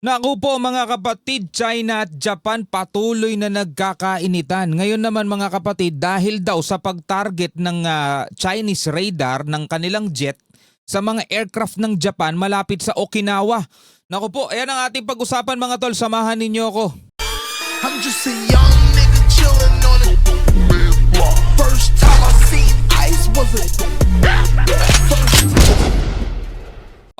Naku po mga kapatid, China at Japan patuloy na nagkakainitan. Ngayon naman mga kapatid, dahil daw sa pag-target ng ah, Chinese radar ng kanilang jet sa mga aircraft ng Japan malapit sa Okinawa. Naku po, ayan ang ating pag-usapan mga tol, samahan ninyo ako. I'm just a young nigga chillin' on a. First time I seen ice was a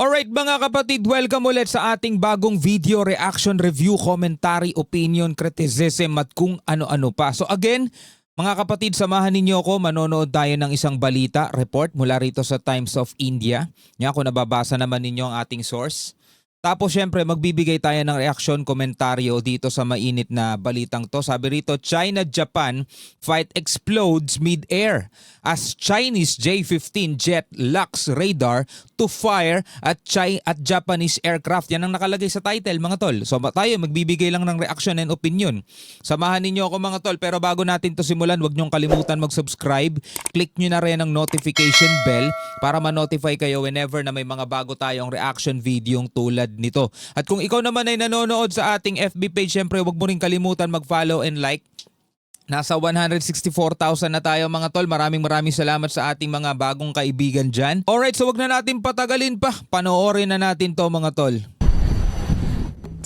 Alright mga kapatid, welcome ulit sa ating bagong video reaction review, commentary, opinion, criticism at kung ano-ano pa. So again, mga kapatid, samahan ninyo ako. Manonood tayo ng isang balita, report mula rito sa Times of India. Yan, kung nababasa naman ninyo ang ating source. Tapos syempre magbibigay tayo ng reaction komentaryo dito sa mainit na balitang to. Sabi rito, China-Japan fight explodes mid-air as Chinese J-15 jet locks radar to fire at Chi at Japanese aircraft. Yan ang nakalagay sa title mga tol. So tayo magbibigay lang ng reaction and opinion. Samahan ninyo ako mga tol. Pero bago natin to simulan, huwag niyong kalimutan mag-subscribe. Click nyo na rin ang notification bell para ma-notify kayo whenever na may mga bago tayong reaction video tulad nito. At kung ikaw naman ay nanonood sa ating FB page, syempre huwag mo rin kalimutan mag-follow and like. Nasa 164,000 na tayo mga tol. Maraming maraming salamat sa ating mga bagong kaibigan dyan. Alright, so wag na natin patagalin pa. Panoorin na natin to mga tol.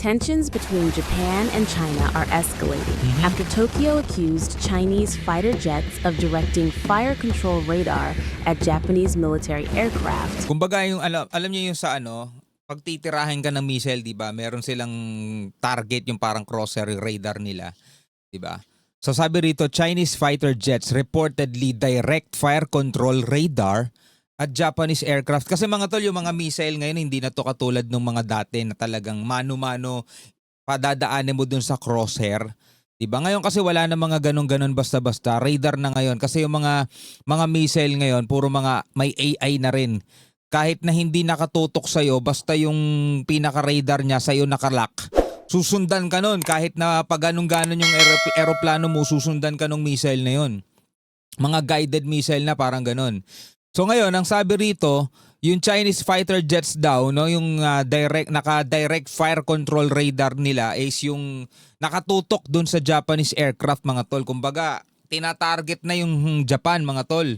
Tensions between Japan and China are escalating after Tokyo accused Chinese fighter jets of directing fire control radar at Japanese military aircraft. Kumbaga yung alam, alam niyo yung sa ano, pag titirahin ka ng missile, 'di ba? Meron silang target yung parang crosser radar nila, 'di ba? So sabi rito, Chinese fighter jets reportedly direct fire control radar at Japanese aircraft. Kasi mga tol, yung mga missile ngayon hindi na to katulad ng mga dati na talagang mano-mano padadaanin mo dun sa crosshair. 'Di ba? Ngayon kasi wala na mga ganun-ganun basta-basta. Radar na ngayon kasi yung mga mga missile ngayon puro mga may AI na rin. Kahit na hindi nakatutok sa basta yung pinaka-radar niya sa nakalock. Susundan ka nun kahit na pag ganun-ganon yung aerop- aeroplano mo, susundan ka nung missile na yun. Mga guided missile na parang ganun. So ngayon, ang sabi rito, yung Chinese fighter jets daw, no, yung ah, direct naka-direct fire control radar nila is yung nakatutok dun sa Japanese aircraft mga tol. Kumbaga, tina-target na yung hmm, Japan mga tol.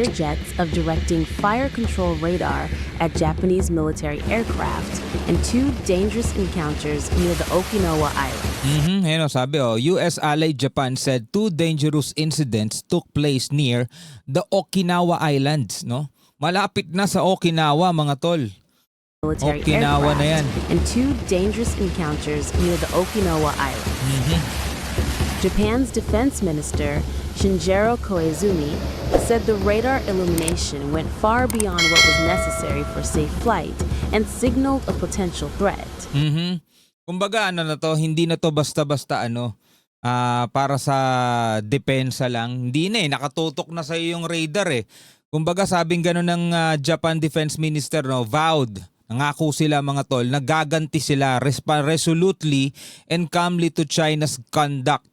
Jets of directing fire control radar at Japanese military aircraft and two dangerous encounters near the Okinawa Island. Mhm, ayun o, sabi oh, US ally Japan said two dangerous incidents took place near the Okinawa Islands, no? Malapit na sa Okinawa mga tol. Military Okinawa na yan. and two dangerous encounters near the Okinawa Island. Japan's defense minister, Shinjiro Koizumi, said the radar illumination went far beyond what was necessary for safe flight and signaled a potential threat. Mhm. Kumbaga ano na to, hindi na to basta-basta ano ah, para sa depensa lang. Hindi na eh, nakatutok na sa yung radar eh. Kumbaga sabing gano'n ng ah, Japan Defense Minister no, vowed Nangako sila mga tol, nagaganti sila resolutely and calmly to China's conduct,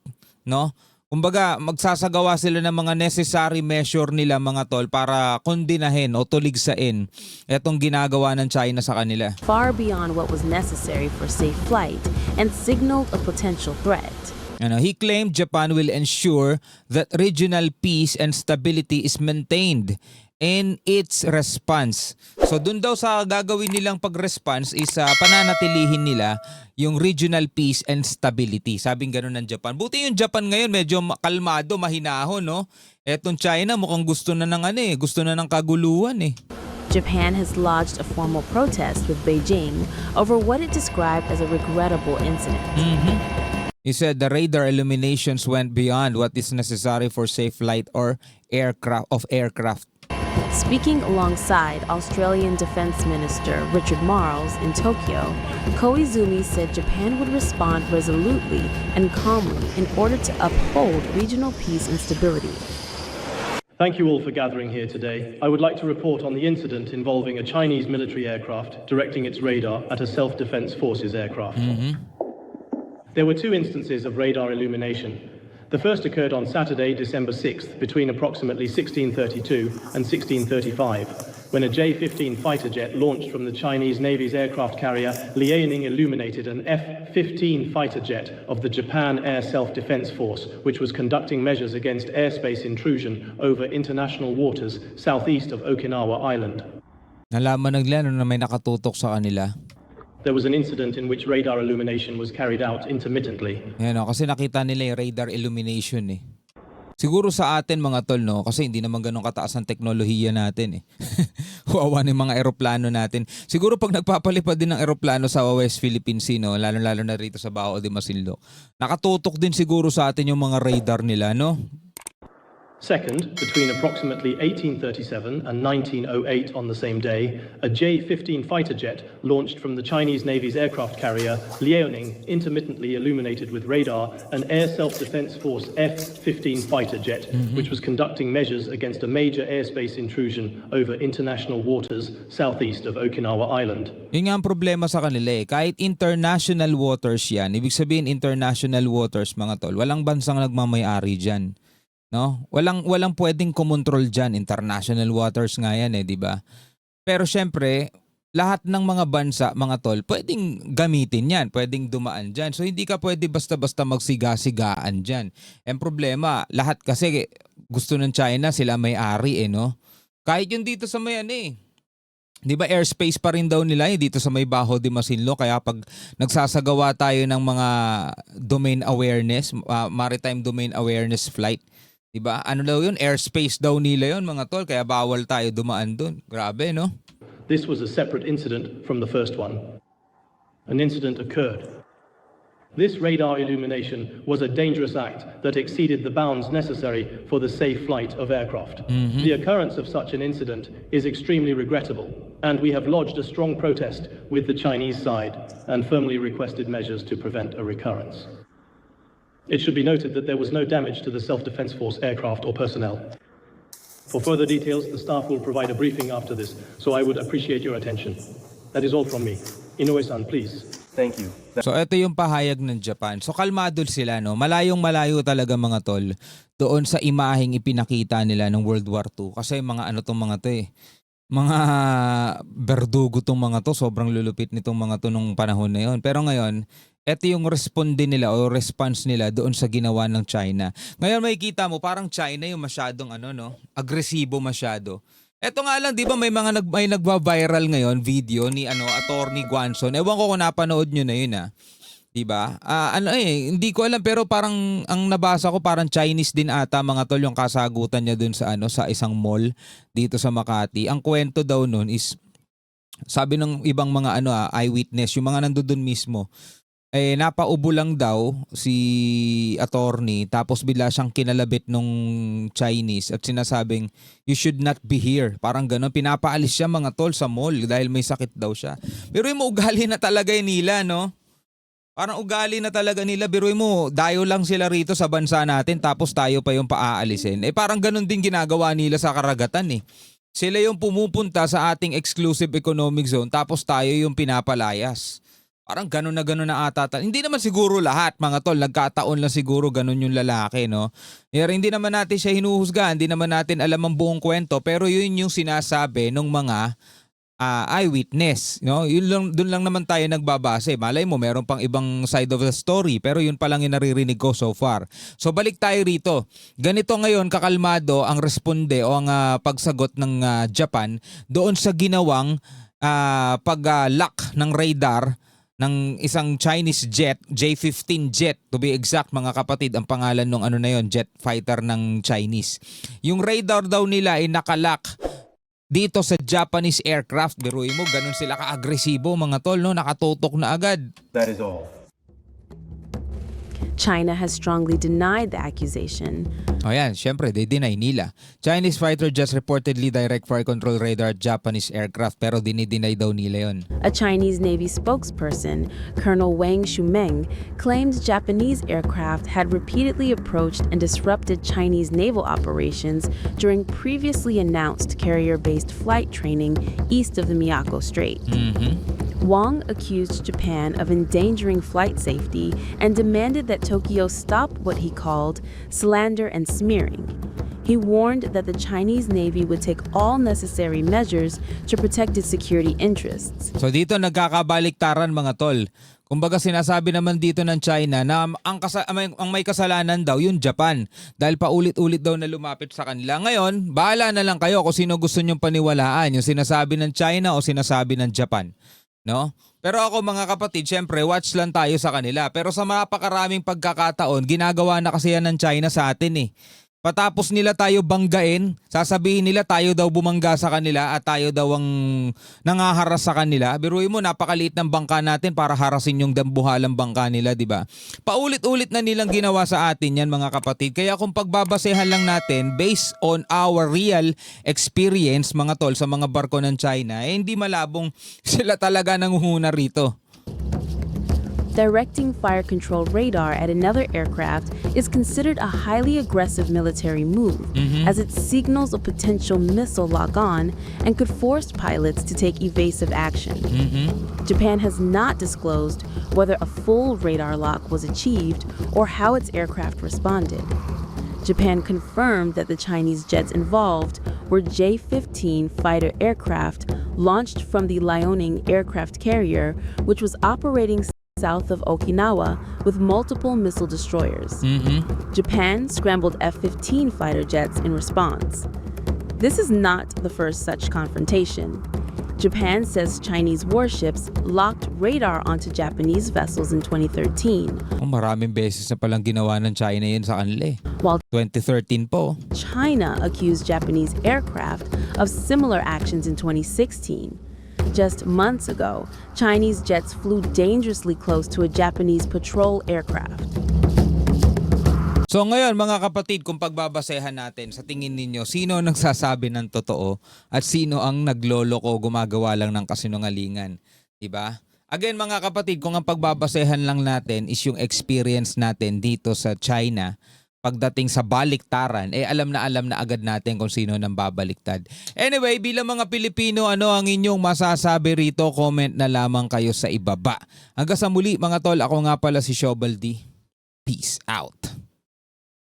no? Kumbaga, magsasagawa sila ng mga necessary measure nila mga tol para kondinahin o tuligsain itong ginagawa ng China sa kanila. Far beyond what was necessary for safe flight and signaled a potential threat. Ano, he claimed Japan will ensure that regional peace and stability is maintained in its response. So dun daw sa gagawin nilang pag-response is ah, pananatilihin nila yung regional peace and stability. Sabing ganun ng Japan. Buti yung Japan ngayon medyo ma- kalmado, mahinahon, no? Etong China mukhang gusto na ng ano eh, gusto na ng kaguluhan eh. Japan has lodged a formal protest with Beijing over what it described as a regrettable incident. He said the radar illuminations went beyond what is necessary for safe flight or aircraft of aircraft. Speaking alongside Australian Defence Minister Richard Marles in Tokyo, Koizumi said Japan would respond resolutely and calmly in order to uphold regional peace and stability. Thank you all for gathering here today. I would like to report on the incident involving a Chinese military aircraft directing its radar at a self defense forces aircraft. Mm-hmm. There were two instances of radar illumination. The first occurred on Saturday, December 6th, between approximately 1632 and 1635, when a J 15 fighter jet launched from the Chinese Navy's aircraft carrier Liaoning illuminated an F 15 fighter jet of the Japan Air Self Defense Force, which was conducting measures against airspace intrusion over international waters southeast of Okinawa Island. Nalaman nagla no, na may nakatutok sa kanila. There was an incident in which radar illumination was carried out intermittently. Yan o, kasi nakita nila yung radar illumination eh. Siguro sa atin mga tol no, kasi hindi naman ganun kataas ang teknolohiya natin eh. Huwawa ng mga eroplano natin. Siguro pag nagpapalipad din ng eroplano sa West Philippine Sea no, lalo-lalo na rito sa Bao de Masinloc, nakatutok din siguro sa atin yung mga radar nila no. Second, between approximately 1837 and 1908 on the same day, a J 15 fighter jet launched from the Chinese Navy's aircraft carrier Liaoning intermittently illuminated with radar an Air Self Defense Force F 15 fighter jet, which was conducting measures against a major airspace intrusion over international waters southeast of Okinawa Island. Yun nga ang problema sa kanila eh. Kahit international waters yan, ibig sabihin international waters mga tol, walang bansang nagmamayari dyan. No? Walang walang pwedeng kumontrol diyan, international waters nga yan eh, 'di ba? Pero syempre, lahat ng mga bansa, mga tol, pwedeng gamitin 'yan, pwedeng dumaan diyan. So hindi ka pwede basta-basta magsiga-sigaan diyan. Ang problema, lahat kasi gusto ng China, sila may-ari eh, no? Kahit yung dito sa may ano eh, 'Di ba airspace pa rin daw nila eh, dito sa may Baho de Masinloc kaya pag nagsasagawa tayo ng mga domain awareness, ah, maritime domain awareness flight, 'di ba? Ano daw 'yun? Airspace daw nila 'yun mga tol, kaya bawal tayo dumaan doon. Grabe, no? This was a separate incident from the first one. An incident occurred. This radar illumination was a dangerous act that exceeded the bounds necessary for the safe flight of aircraft. Mm-hmm. The occurrence of such an incident is extremely regrettable, and we have lodged a strong protest with the Chinese side and firmly requested measures to prevent a recurrence. It should be noted that there was no damage to the Self Defense Force aircraft or personnel. For further details, the staff will provide a briefing after this, so I would appreciate your attention. That is all from me. Inoue-san, please. Thank you. So ito yung pahayag ng Japan. So kalmado sila no. Malayong malayo talaga mga tol doon sa imaheng ipinakita nila ng World War II. Kasi mga ano tong mga to eh. Mga berdugo tong mga to. Sobrang lulupit nitong mga to nung panahon na yon. Pero ngayon, ito yung responde nila o response nila doon sa ginawa ng China. Ngayon makikita mo parang China yung masyadong ano no, agresibo masyado. Eto nga lang, 'di ba may mga nag may nagva-viral ngayon video ni ano Attorney Guanson. Ewan ko kung napanood niyo na 'yun ah. 'Di ba? Ah, ano eh, hindi ko alam pero parang ang nabasa ko parang Chinese din ata mga tol yung kasagutan niya dun sa ano sa isang mall dito sa Makati. Ang kwento daw nun is sabi ng ibang mga ano ah, eyewitness, yung mga nandoon mismo, eh napaubo lang daw si attorney tapos bigla siyang kinalabit nung Chinese at sinasabing you should not be here. Parang gano'n. Pinapaalis siya mga tol sa mall dahil may sakit daw siya. Pero yung ugali na talaga yun nila, no? Parang ugali na talaga nila. Biruin mo, dayo lang sila rito sa bansa natin tapos tayo pa yung paaalisin. Eh parang ganun din ginagawa nila sa karagatan eh. Sila yung pumupunta sa ating exclusive economic zone tapos tayo yung pinapalayas. Parang ganun na ganun na ata. Hindi naman siguro lahat, mga tol. Nagkataon lang siguro ganun yung lalaki, no? Pero hindi naman natin siya hinuhusga. Hindi naman natin alam ang buong kwento. Pero yun yung sinasabi ng mga ah, eyewitness. No? Yun lang, dun lang naman tayo nagbabase. Malay mo, meron pang ibang side of the story. Pero yun pa lang yung naririnig ko so far. So balik tayo rito. Ganito ngayon, kakalmado ang responde o ang ah, pagsagot ng ah, Japan doon sa ginawang ah, pag-lock ng radar ng isang Chinese jet, J-15 jet to be exact mga kapatid ang pangalan ng ano na yon jet fighter ng Chinese. Yung radar daw nila ay nakalock dito sa Japanese aircraft. Biruin mo, ganun sila ka-agresibo mga tol, no? Nakatutok na agad. That is all. China has strongly denied the accusation. Oh, o yan, syempre, they deny nila. Chinese fighter jets reportedly direct fire control radar at Japanese aircraft pero dinideny daw nila yon. A Chinese Navy spokesperson, Colonel Wang Shumeng, claimed Japanese aircraft had repeatedly approached and disrupted Chinese naval operations during previously announced carrier based flight training east of the Miyako Strait. Mm-hmm. Wang accused Japan of endangering flight safety and demanded that Tokyo stop what he called slander and smearing. He warned that the Chinese Navy would take all necessary measures to protect its security interests. So dito nagkakabaliktaran mga tol. Kumbaga sinasabi naman dito ng China na ang, kasa- ang may- kasalanan daw yung Japan dahil paulit-ulit daw na lumapit sa kanila. Ngayon, bahala na lang kayo kung sino gusto nyong paniwalaan, yung sinasabi ng China o sinasabi ng Japan. No? Pero ako mga kapatid, syempre watch lang tayo sa kanila. Pero sa napakaraming pagkakataon, ginagawa na kasi yan ng China sa atin eh. Patapos nila tayo banggain, sasabihin nila tayo daw bumangga sa kanila at tayo daw ang nangaharas sa kanila. Biruin mo, napakaliit ng bangka natin para harasin yung dambuhalang bangka nila, di ba? Paulit-ulit na nilang ginawa sa atin yan mga kapatid. Kaya kung pagbabasehan lang natin based on our real experience mga tol sa mga barko ng China, eh, hindi malabong sila talaga nanguhuna rito. Directing fire control radar at another aircraft is considered a highly aggressive military move, mm-hmm. as it signals a potential missile lock on and could force pilots to take evasive action. Mm-hmm. Japan has not disclosed whether a full radar lock was achieved or how its aircraft responded. Japan confirmed that the Chinese jets involved were J 15 fighter aircraft launched from the Liaoning aircraft carrier, which was operating south of Okinawa with multiple missile destroyers. Japan scrambled F 15 fighter jets in response. This is not the first such confrontation. Japan says Chinese warships locked radar onto Japanese vessels in 2013, Oh, maraming beses na palang ginawa ng China yun sa kanila eh. while 2013 po. China accused Japanese aircraft of similar actions in 2016. Just months ago, Chinese jets flew dangerously close to a Japanese patrol aircraft. So ngayon mga kapatid, kung pagbabasehan natin sa tingin ninyo, sino ang nagsasabi ng totoo at sino ang nagloloko gumagawa lang ng kasinungalingan? 'Di ba? Again mga kapatid, kung ang pagbabasehan lang natin is yung experience natin dito sa China, pagdating sa baliktaran, eh alam na alam na agad natin kung sino nang babaliktad. Anyway, bilang mga Pilipino, ano ang inyong masasabi rito? Comment na lamang kayo sa ibaba. Hanggang sa muli mga tol, ako nga pala si Shobal D. Peace out.